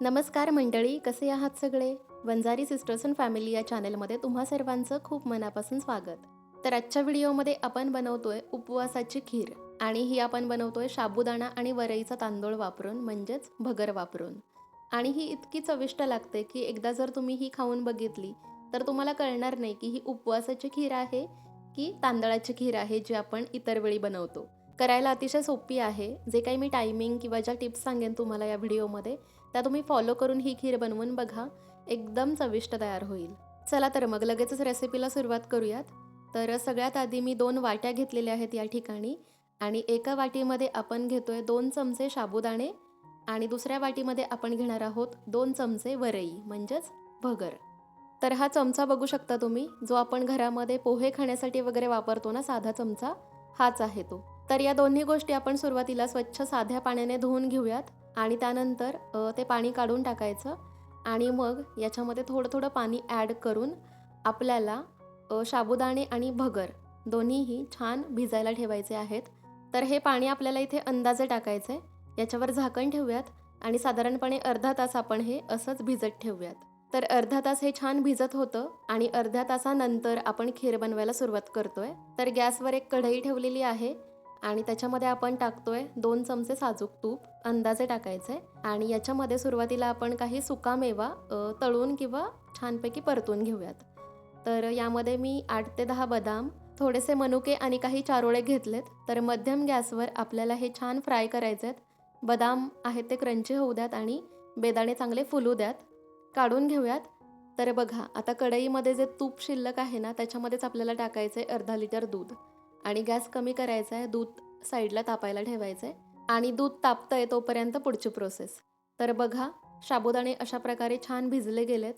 नमस्कार मंडळी कसे आहात सगळे? वंजारी सिस्टर्स अँड फॅमिली या चॅनलमध्ये तुम्हा सर्वांचं खूप मनापासून स्वागत. तर आजच्या व्हिडिओमध्ये आपण बनवतोय उपवासाची खीर आणि ही आपण बनवतोय साबुदाणा आणि वरईचा तांदूळ वापरून म्हणजेच भगर वापरून. आणि ही इतकी चविष्ट लागते की एकदा जर तुम्ही ही खाऊन बघितली तर तुम्हाला कळणार नाही की ही उपवासाची खीर आहे की तांदळाची खीर आहे जी आपण इतर वेळी बनवतो. करायला अतिशय सोपी आहे. जे काही मी टायमिंग किंवा ज्या टिप्स सांगेन तुम्हाला या व्हिडिओमध्ये त्या तुम्ही फॉलो करून ही खीर बनवून बघा. एकदम चविष्ट तयार होईल. चला तर मग लगेचच रेसिपीला सुरुवात करूयात. तर सगळ्यात आधी मी दोन वाट्या घेतलेल्या आहेत या ठिकाणी. आणि एका वाटीमध्ये आपण घेतोय दोन चमचे साबुदाणे. आणि दुसऱ्या वाटीमध्ये आपण घेणार आहोत दोन चमचे वरई म्हणजेच भगर. तर हा चमचा बघू शकता तुम्ही. जो आपण घरामध्ये पोहे खाण्यासाठी वगैरे वापरतो ना साधा चमचा हाच आहे तो. तर या दोन्ही गोष्टी आपण सुरुवातीला स्वच्छ साध्या पाण्याने धुवून घेऊयात आणि त्यानंतर ते पाणी काढून टाकायचं आणि मग याच्यामध्ये थोडं थोडं पाणी ॲड करून आपल्याला शाबुदाणे साबुदाणे आणि भगर दोन्हीही छान भिजायला ठेवायचे आहेत. तर हे पाणी आपल्याला इथे अंदाजे टाकायचं आहे याच्यावर झाकण ठेवूयात आणि साधारणपणे अर्धा तास आपण हे असंच भिजत ठेवूयात. तर अर्धा तास हे छान भिजत होतं आणि अर्ध्या तासानंतर आपण खीर बनवायला सुरुवात करतोय. तर गॅसवर एक कढई ठेवलेली आहे. आणि त्याच्यामध्ये आपण टाकतोय दोन चमचे साजूक तूप अंदाजे टाकायचे. आणि याच्यामध्ये सुरुवातीला आपण काही सुकामेवा तळून किंवा छानपैकी परतून घेऊयात. तर यामध्ये मी आठ ते दहा बदाम थोडेसे मनुके आणि काही चारोळे घेतलेत. तर मध्यम गॅसवर आपल्याला हे छान फ्राय करायचे आहेत बदाम आहेत ते क्रंची होऊ द्यात आणि बेदाणे चांगले फुलू द्यात. काढून घेऊयात. तर बघा आता कढईमध्ये जे तूप शिल्लक आहे ना त्याच्यामध्येच आपल्याला टाकायचं आहे अर्धा लिटर दूध. आणि गॅस कमी करायचा आहे दूध साईडला तापायला ठेवायचं आहे आणि दूध तापतं आहे तोपर्यंत पुढची प्रोसेस. तर बघा साबुदाणे अशा प्रकारे छान भिजले गेलेत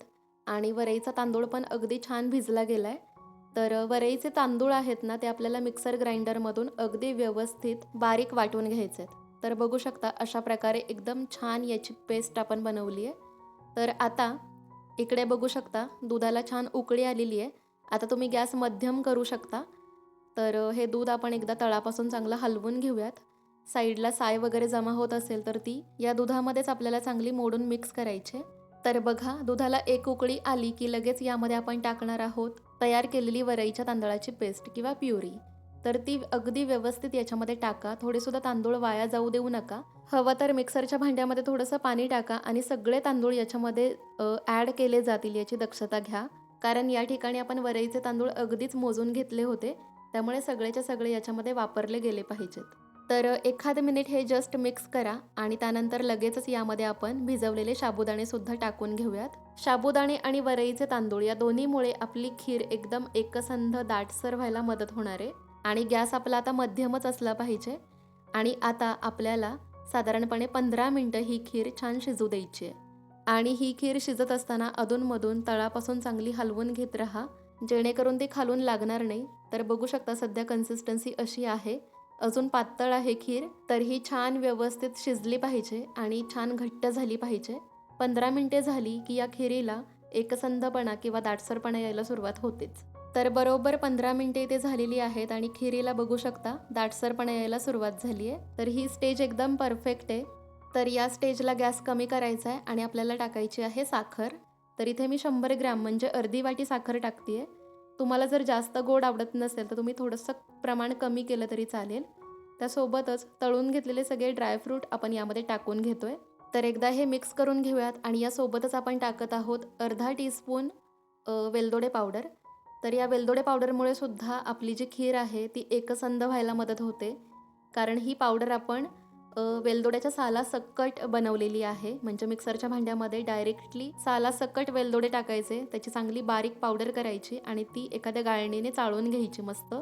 आणि वरईचा तांदूळ पण अगदी छान भिजला गेला आहे तर वरईचे तांदूळ आहेत ना ते आपल्याला मिक्सर ग्राइंडरमधून अगदी व्यवस्थित बारीक वाटून घ्यायचे आहेत तर बघू शकता अशा प्रकारे एकदम छान याची पेस्ट आपण बनवली आहे. तर आता इकडे बघू शकता दुधाला छान उकळी आलेली आहे. आता तुम्ही गॅस मध्यम करू शकता. तर हे दूध आपण एकदा तळापासून चांगलं हलवून घेऊयात. साईडला साय वगैरे जमा होत असेल तर ती या दुधामध्येच आपल्याला चांगली मोडून मिक्स करायचे. तर बघा दुधाला एक उकळी आली की लगेच यामध्ये आपण टाकणार आहोत तयार केलेली वरईच्या तांदळाची पेस्ट किंवा प्युरी. तर ती अगदी व्यवस्थित याच्यामध्ये टाका. थोडेसुद्धा तांदूळ वाया जाऊ देऊ नका. हवं तर मिक्सरच्या भांड्यामध्ये थोडंसं पाणी टाका आणि सगळे तांदूळ याच्यामध्ये ॲड केले जातील याची दक्षता घ्या. कारण या ठिकाणी आपण वरईचे तांदूळ अगदीच मोजून घेतले होते. त्यामुळे सगळेच्या सगळे याच्यामध्ये वापरले गेले पाहिजेत. तर एखाद मिनिट हे जस्ट मिक्स करा आणि त्यानंतर लगेचच यामध्ये आपण भिजवलेले साबुदाणे सुद्धा टाकून घेऊयात. साबुदाणे आणि वरईचे तांदूळ या दोन्हीमुळे आपली खीर एकदम एकसंध दाटसर व्हायला मदत होणार आहे. आणि गॅस आपला आता मध्यमच असला पाहिजे. आणि आता आपल्याला साधारणपणे पंधरा मिनटं ही खीर छान शिजू द्यायची आहे. आणि ही खीर शिजत असताना अधूनमधून तळापासून चांगली हलवून घेत राहा. जेणेकरून ती खालून लागणार नाही. तर बघू शकता सध्या कन्सिस्टन्सी अशी आहे. अजून पातळ आहे खीर तर ही छान व्यवस्थित शिजली पाहिजे आणि छान घट्ट झाली पाहिजे. पंधरा मिनटे झाली की या खिरीला एकसंधपणा किंवा दाटसरपणा यायला सुरुवात होतेच. तर बरोबर पंधरा मिनटे इथे झालेली आहेत आणि खिरीला बघू शकता दाटसरपणा यायला सुरुवात झाली आहे. तर ही स्टेज एकदम परफेक्ट आहे. तर या स्टेजला गॅस कमी करायचा आहे आणि आपल्याला टाकायची आहे साखर. तर इथे मी शंभर ग्रॅम म्हणजे अर्धी वाटी साखर टाकते तुम्हाला जर जास्त गोड आवडत नसेल तर तुम्ही थोडंसं प्रमाण कमी केलं तरी चालेल. त्यासोबतच तळून घेतलेले सगळे ड्रायफ्रूट आपण यामध्ये टाकून घेतोय. तर एकदा हे मिक्स करून घेऊयात आणि यासोबतच आपण टाकत आहोत अर्धा टीस्पून वेलदोडे पावडर. तर या वेलदोडे पावडरमुळे सुद्धा आपली जी खीर आहे ती एकसंध व्हायला मदत होते. कारण ही पावडर आपण वेलदोड्याच्या साला सकट बनवलेली आहे. म्हणजे मिक्सरच्या भांड्यामध्ये डायरेक्टली साला सक्कट वेलदोडे टाकायचे. त्याची चांगली बारीक पावडर करायची आणि ती एखाद्या गाळणीने चाळून घ्यायची मस्त.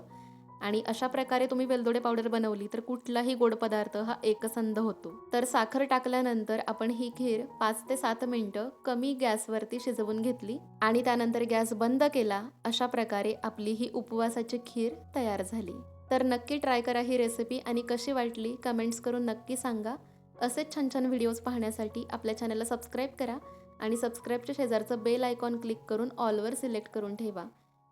आणि अशा प्रकारे तुम्ही वेलदोडे पावडर बनवली तर कुठलाही गोड पदार्थ हा एकसंध होतो. तर साखर टाकल्यानंतर आपण ही खीर पाच ते सात मिनटं कमी गॅसवरती शिजवून घेतली आणि त्यानंतर गॅस बंद केला. अशा प्रकारे आपली ही उपवासाची खीर तयार झाली. तर नक्की ट्राय करा ही रेसिपी आणि कशी वाटली कमेंट्स करून नक्की सांगा. असेच छान छान व्हिडिओज पाहण्यासाठी आपल्या चॅनलला सबस्क्राईब करा आणि सबस्क्राईबच्या शेजारचं बेल आयकॉन क्लिक करून ऑलवर सिलेक्ट करून ठेवा.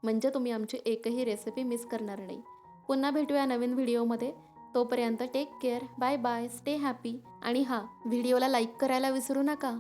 म्हणजे तुम्ही आमची एकही रेसिपी मिस करणार नाही. पुन्हा भेटूया नवीन व्हिडिओमध्ये. तोपर्यंत take care bye bye stay happy आणि हां व्हिडिओला लाईक करायला विसरू नका.